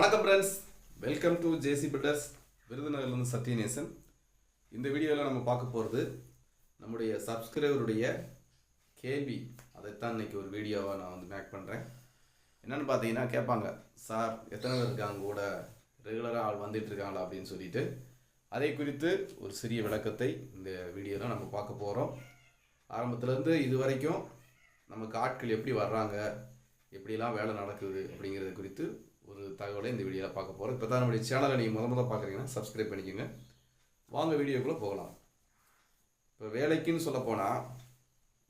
வணக்கம் friends welcome to JC builders விருதுநகர்லேருந்து Sathyanesan. இந்த வீடியோவில் நம்ம பார்க்க போகிறது நம்முடைய சப்ஸ்கிரைபருடைய கேள்வி அதைத்தான் இன்னைக்கு ஒரு வீடியோவை நான் வந்து மேக் பண்ணுறேன் என்னென்னு பார்த்தீங்கன்னா கேட்பாங்க சார் எத்தனை பேர் இருக்காங்க? கூட ரெகுலராக ஆள் வந்துட்டு இருக்காங்களா? அப்படின்னு சொல்லிட்டு. அதை குறித்து ஒரு சிறிய விளக்கத்தை இந்த வீடியோவில் நம்ம பார்க்க போகிறோம் ஆரம்பத்துலேருந்து இது வரைக்கும் நமக்கு ஆட்கள் எப்படி வர்றாங்க? எப்படிலாம் வேலை நடக்குது அப்படிங்கிறது குறித்து ஒரு தகவலை இந்த வீடியோவில் பார்க்க போகிறோம் இப்போ தான் நம்முடைய சேனலை நீங்கள் முத முத பார்க்குறீங்கன்னா சப்ஸ்கிரைப் பண்ணிக்கோங்க. வாங்க வீடியோக்குள்ளே போகலாம். இப்போ வேலைக்குன்னு சொல்லப்போனால்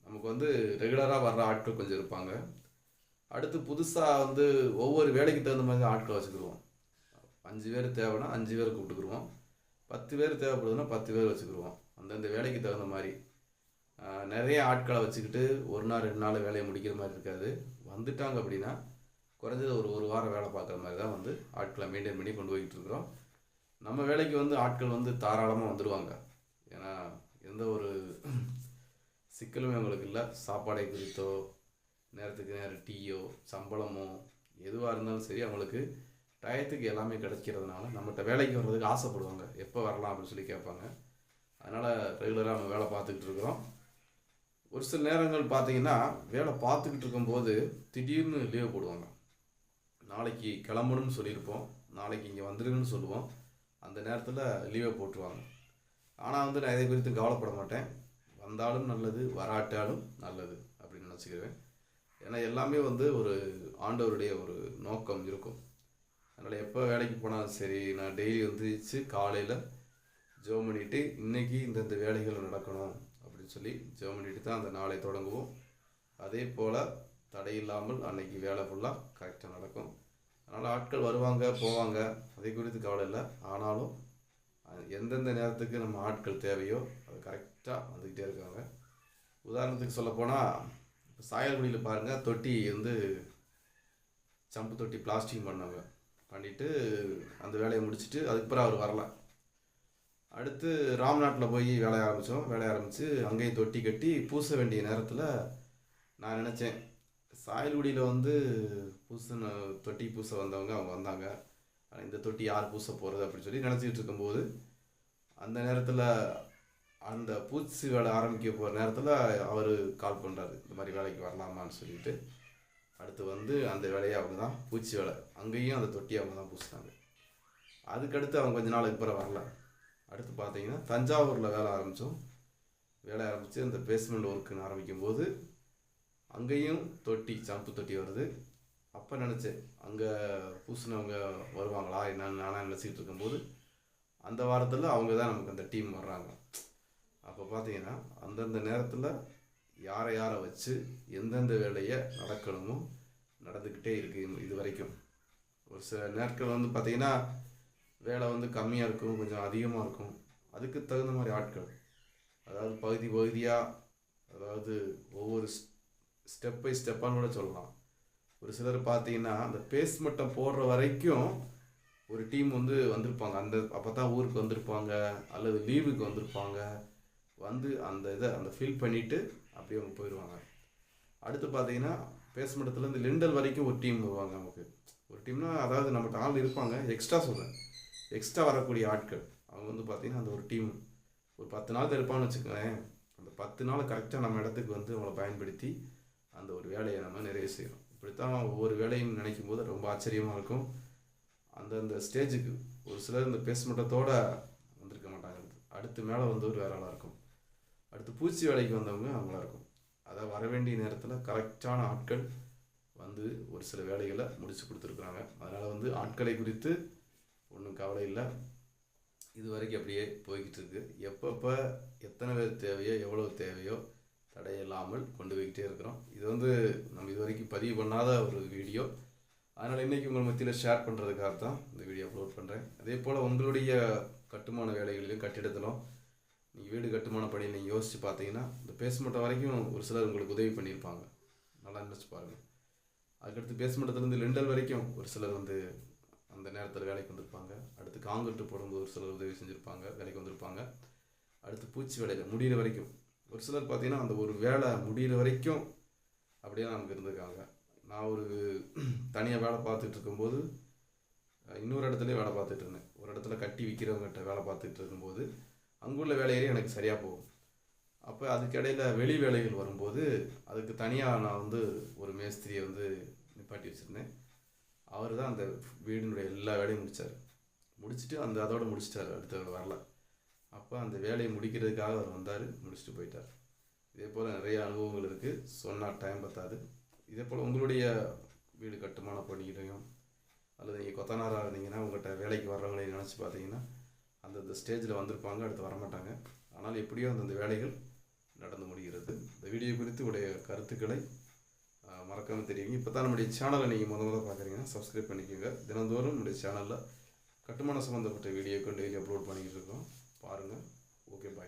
நமக்கு வந்து ரெகுலராக வர்ற ஆட்கள் கொஞ்சம் இருப்பாங்க. அடுத்து புதுசாக வந்து ஒவ்வொரு வேலைக்கு தகுந்த மாதிரி ஆட்கள் வச்சுக்கிடுவோம். அஞ்சு பேர் தேவைன்னா அஞ்சு பேர் கூப்பிட்டுக்குருவோம் பத்து பேர் தேவைப்படுதுன்னா பத்து பேர் வச்சுக்கிடுவோம். அந்தந்த வேலைக்கு தகுந்த மாதிரி. நிறைய ஆட்களை வச்சுக்கிட்டு ஒரு நாள் ரெண்டு நாள் வேலையை முடிக்கிற மாதிரி இருக்காது. வந்துட்டாங்க அப்படின்னா குறைஞ்சது ஒரு ஒரு வாரம் வேலை பார்க்குற மாதிரி தான் வந்து ஆட்களை மெயின்டைன் பண்ணி கொண்டு போய்கிட்டு இருக்கிறோம். நம்ம வேலைக்கு வந்து ஆட்கள் வந்து தாராளமாக வந்துடுவாங்க ஏன்னா எந்த ஒரு சிக்கலுமே அவங்களுக்கு இல்லை. சாப்பாடை குறித்தோ நேரத்துக்கு நேரம் டீயோ சம்பளமோ எதுவாக இருந்தாலும் சரி அவங்களுக்கு டயத்துக்கு எல்லாமே கிடைக்கிறதுனால நம்மகிட்ட வேலைக்கு வர்றதுக்கு ஆசைப்படுவாங்க. எப்போ வரலாம் அப்படின்னு சொல்லி கேட்பாங்க. அதனால் ரெகுலராக நம்ம வேலை பார்த்துக்கிட்டு இருக்கிறோம். ஒரு சில நேரங்கள் பார்த்தீங்கன்னா வேலை பார்த்துக்கிட்டு இருக்கும்போது திடீர்னு லீவ் போடுவாங்க. நாளைக்கு கிளம்பணும்னு சொல்லியிருப்போம். நாளைக்கு இங்கே வந்துருங்கன்னு சொல்லுவோம். அந்த நேரத்தில் லீவை போட்டுருவாங்க. ஆனால் வந்து நான் இதை குறித்து கவலைப்பட மாட்டேன். வந்தாலும் நல்லது வராட்டாலும் நல்லது அப்படின்னு நினச்சிக்கிறேன். ஏன்னா எல்லாமே வந்து ஒரு ஆண்டவருடைய ஒரு நோக்கம் இருக்கும். அதனால் எப்போ வேலைக்கு போனாலும் சரி நான் டெய்லி வந்துச்சு காலையில் ஜெபம் பண்ணிட்டு இன்னைக்கு இந்தந்த வேலைகள் நடக்கணும் அப்படின்னு சொல்லி ஜெபம் பண்ணிட்டு தான் அந்த நாளை தொடங்குவோம். அதே போல் தடையில்லாமல் அன்னைக்கு வேலை ஃபுல்லாக கரெக்டாக நடக்கும். அதனால் ஆட்கள் வருவாங்க போவாங்க. அதை குறித்து கவலை இல்லை. ஆனாலும் அது எந்தெந்த நேரத்துக்கு நம்ம ஆட்கள் தேவையோ அது கரெக்டாக வந்துக்கிட்டே இருக்காங்க. உதாரணத்துக்கு சொல்லப்போனால் இப்போ சாயல்குடியில் பாருங்கள் தொட்டி வந்து சம்பு தொட்டி பிளாஸ்டிக் பண்ணாங்க. பண்ணிவிட்டு அந்த வேலையை முடிச்சுட்டு அதுக்கப்புறம் அவர் வரல. அடுத்து ராம்நாட்டில் போய் வேலைய ஆரம்பித்தோம் வேலைய ஆரம்பித்து அங்கேயும் தொட்டி கட்டி பூச வேண்டிய நேரத்தில் நான் நினச்சேன் சாயல்குடியில் வந்து பூச தொட்டி பூச வந்தவங்க அவங்க வந்தாங்க. ஆனால் இந்த தொட்டி யார் பூச போகிறது அப்படின்னு சொல்லி நினச்சிக்கிட்டு இருக்கும்போது அந்த நேரத்தில் அந்த பூச்சி வேலை ஆரம்பிக்க போகிற நேரத்தில் அவர் கால் பண்ணுறாரு இந்த மாதிரி வேலைக்கு வரலாமான்னு சொல்லிட்டு. அடுத்து வந்து அந்த வேலையை அவங்க தான் பூச்சி வேலை. அங்கேயும் அந்த தொட்டி அவங்க தான் பூசினாங்க. அதுக்கடுத்து அவங்க கொஞ்ச நாளுக்கு இப்போ வரல. அடுத்து பார்த்தீங்கன்னா தஞ்சாவூரில் வேலை ஆரம்பித்தோம் வேலை ஆரம்பித்து அந்த பேஸ்மெண்ட் ஒர்க்குன்னு ஆரம்பிக்கும்போது அங்கேயும் தொட்டி சம்பு தொட்டி வருது. அப்போ நினச்சேன் அங்கே பூசினவங்க வருவாங்களா? என்னன்னு நானாக நினச்சிக்கிட்டு இருக்கும்போது அந்த வாரத்தில் அவங்க தான் நமக்கு அந்த டீம் வர்றாங்க. அப்போ பார்த்தீங்கன்னா அந்தந்த நேரத்தில் யாரை யாரை வச்சு எந்தெந்த வேலையை நடக்கணுமோ நடந்துக்கிட்டே இருக்கு இது வரைக்கும். ஒரு சில நேரத்தில் வந்து பார்த்தீங்கன்னா வேலை வந்து கம்மியாக இருக்கும் கொஞ்சம் அதிகமாக இருக்கும். அதுக்கு தகுந்த மாதிரி ஆட்கள். அதாவது பகுதி பகுதியாக அதாவது ஒவ்வொரு ஸ்டெப் பை ஸ்டெப்பான்னு கூட சொல்லலாம். ஒரு சிலர் பார்த்தீங்கன்னா அந்த பேஸ் மட்டம் போடுற வரைக்கும் ஒரு டீம் வந்து வந்திருப்பாங்க. அந்த அப்போ தான் ஊருக்கு வந்திருப்பாங்க அல்லது லீவுக்கு வந்திருப்பாங்க. வந்து அந்த இதை அந்த ஃபில் பண்ணிவிட்டு அப்படியே அவங்க போயிடுவாங்க அடுத்து பார்த்தீங்கன்னா பேஸ்மட்டத்துலேருந்து லிண்டல் வரைக்கும் ஒரு டீம் வருவாங்க நமக்கு. ஒரு டீம்னா அதாவது நம்மகிட்ட ஆள் இருப்பாங்க. எக்ஸ்ட்ரா சொல்கிறேன் எக்ஸ்ட்ரா வரக்கூடிய ஆட்கள். அவங்க வந்து பார்த்தீங்கன்னா அந்த ஒரு டீம் ஒரு பத்து நாள் இருப்பான்னு வச்சுக்கோங்களேன். அந்த பத்து நாள் கரெக்டாக நம்ம இடத்துக்கு வந்து அவங்கள பயன்படுத்தி அந்த ஒரு வேலையை நம்ம நிறைவு செய்யணும். இப்படித்தான் ஒவ்வொரு வேலையும் நினைக்கும் போது ரொம்ப ஆச்சரியமாக இருக்கும். அந்தந்த ஸ்டேஜுக்கு ஒரு சிலர் இந்த பேஸ்மெண்ட்டத்தோடு வந்திருக்க மாட்டாங்க. அடுத்து மேலே வந்தவர் வேற ஆளாக இருக்கும். அடுத்து பூச்சி வேலைக்கு வந்தவங்க அவங்களா இருக்கும். அதை வர வேண்டிய நேரத்தில் கரெக்டான ஆட்கள் வந்து ஒரு சில வேலைகளை முடித்து கொடுத்துருக்குறாங்க. அதனால் வந்து ஆட்களை குறித்து ஒன்றும் கவலை இல்லை. இது வரைக்கும் அப்படியே போய்கிட்டு இருக்குது எப்பப்போ எத்தனை பேர் தேவையோ எவ்வளோ தேவையோ தடையில்லாமல் கொண்டு போய்கிட்டே இருக்கிறோம். இது வந்து நம்ம இது வரைக்கும் பதிவு பண்ணாத ஒரு வீடியோ. அதனால் இன்றைக்கி உங்கள் மத்தியில் ஷேர் பண்ணுறதுக்காக தான் இந்த வீடியோ அப்லோட் பண்ணுறேன் அதே போல் உங்களுடைய கட்டுமான வேலைகளிலும் கட்டிடத்திலும் நீங்கள் வீடு கட்டுமான பணியை நீங்கள் யோசித்து பார்த்தீங்கன்னா இந்த பேஸ்மெண்ட்டை வரைக்கும் ஒரு சிலர் உங்களுக்கு உதவி பண்ணியிருப்பாங்க. நல்லா நினச்சி பாருங்கள் அதுக்கடுத்து பேஸ்மெண்ட்டத்துலேருந்து லிண்டல் வரைக்கும் ஒரு சிலர் வந்து அந்த நேரத்தில் வேலைக்கு வந்திருப்பாங்க. அடுத்து காங்கிரட்டு போடும்போது ஒரு சிலர் உதவி செஞ்சுருப்பாங்க வேலைக்கு வந்திருப்பாங்க. அடுத்து பூச்சி வேலையில் முடிகிற வரைக்கும் ஒரு சிலர் பார்த்தீங்கன்னா அந்த ஒரு வேலை முடிகிற வரைக்கும் அப்படியே நமக்கு இருந்திருக்காங்க. நான் ஒரு தனியாக வேலை பார்த்துட்டு இருக்கும்போது இன்னொரு இடத்துலையும் வேலை பார்த்துட்டு இருந்தேன். ஒரு இடத்துல கட்டி விற்கிறவங்ககிட்ட வேலை பார்த்துட்டு இருக்கும்போது அங்குள்ள வேலையே எனக்கு சரியாக போகும் அப்போ அதுக்கிடையில் வெளி வேலைகள் வரும்போது அதுக்கு தனியாக நான் வந்து ஒரு மேஸ்திரியை வந்து நிப்பாட்டி வச்சுருந்தேன். அவர் தான் அந்த வீடினுடைய எல்லா வேலையும் முடித்தார் முடிச்சுட்டு அந்த அதோடு முடிச்சிட்டார் அடுத்த வரல. அப்போ அந்த வேலையை முடிக்கிறதுக்காக அவர் வந்தார் முடிச்சுட்டு போயிட்டார். இதே போல் நிறைய அனுபவங்கள் இருக்குது சொன்னால் டைம் பத்தாது. இதே போல் உங்களுடைய வீடு கட்டுமான பணியிலையும் அல்லது நீங்கள் கொத்தனாராக இருந்தீங்கன்னா உங்கள்கிட்ட வேலைக்கு வர்றவங்களே நினச்சி பார்த்தீங்கன்னா அந்தந்த ஸ்டேஜில் வந்திருப்பாங்க அடுத்து வரமாட்டாங்க. ஆனால் எப்படியோ அந்தந்த வேலைகள் நடந்து முடிகிறது. இந்த வீடியோ குறித்து உடைய கருத்துக்களை மறக்காமல் தெரியுங்க இப்போ தான் நம்முடைய சேனலை நீங்கள் முத முதல்ல பார்க்குறீங்கன்னா சப்ஸ்கிரைப் பண்ணிக்கோங்க. தினந்தோறும் நம்முடைய சேனலில் கட்டுமான சம்மந்தப்பட்ட வீடியோக்கள் டெய்லி அப்லோட் பண்ணிக்கிட்டு இருக்கோம். பாருங்கள் ஓகே பாய்